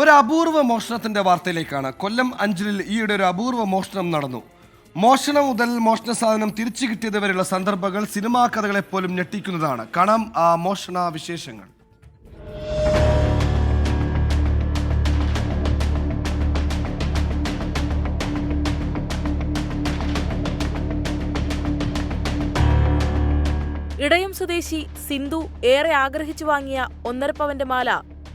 ഒരു അപൂർവ മോഷണത്തിന്റെ വാർത്തയിലേക്കാണ് കൊല്ലം അഞ്ചലിൽ ഈയിടെ ഒരു അപൂർവ മോഷണം നടന്നു. മോഷണം മുതൽ മോഷണ സാധനം തിരിച്ചു കിട്ടിയത് വരെയുള്ള സന്ദർഭങ്ങൾ സിനിമാ കഥകളെ പോലും ഞെട്ടിക്കുന്നതാണ്. കാണാം ആ മോഷണ വിശേഷങ്ങൾ. ഇടയം സ്വദേശി സിന്ധു ഏറെ ആഗ്രഹിച്ചു വാങ്ങിയ ഒന്നര പവന്റെ മാല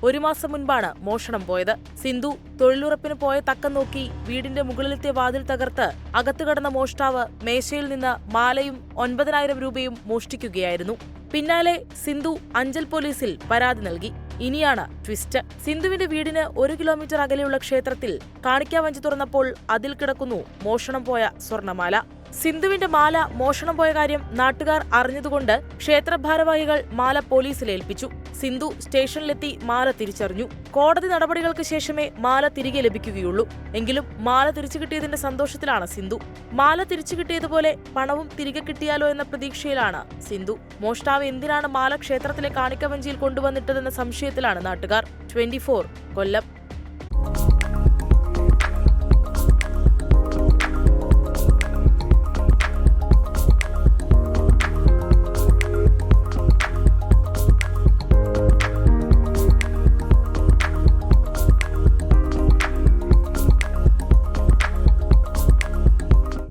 ഒരു മാസം മുൻപാണ് മോഷണം പോയത്. സിന്ധു തൊഴിലുറപ്പിന് പോയ തക്കം നോക്കി വീടിന്റെ മുകളിലത്തെ വാതിൽ തകർത്ത് അകത്തു കടന്ന മോഷ്ടാവ് മേശയിൽ നിന്ന് മാലയും ഒൻപതിനായിരം രൂപയും മോഷ്ടിക്കുകയായിരുന്നു. പിന്നാലെ സിന്ധു അഞ്ചൽ പോലീസിൽ പരാതി നൽകി. ഇനിയാണ് ട്വിസ്റ്റ്. സിന്ധുവിന്റെ വീടിന് ഒരു കിലോമീറ്റർ അകലെയുള്ള ക്ഷേത്രത്തിൽ കാണിക്കാവഞ്ചി തുറന്നപ്പോൾ അതിൽ കിടക്കുന്നു മോഷണം പോയ സ്വർണമാല. സിന്ധുവിന്റെ മാല മോഷണം പോയ കാര്യം നാട്ടുകാർ അറിഞ്ഞതുകൊണ്ട് ക്ഷേത്ര ഭാരവാഹികൾ മാല പോലീസിൽ ഏൽപ്പിച്ചു. സിന്ധു സ്റ്റേഷനിലെത്തി മാല തിരിച്ചറിഞ്ഞു. കോടതി നടപടികൾക്ക് ശേഷമേ മാല തിരികെ ലഭിക്കുകയുള്ളൂ. എങ്കിലും മാല തിരിച്ചു കിട്ടിയതിന്റെ സന്തോഷത്തിലാണ് സിന്ധു. മാല തിരിച്ചു കിട്ടിയതുപോലെ പണവും തിരികെ കിട്ടിയാലോ എന്ന പ്രതീക്ഷയിലാണ് സിന്ധു. മോഷ്ടാവ് എന്തിനാണ് മാല ക്ഷേത്രത്തിലെ കാണിക്കവഞ്ചിയിൽ കൊണ്ടുവന്നിട്ടതെന്ന സംശയത്തിലാണ് നാട്ടുകാർ. ട്വന്റി കൊല്ലം.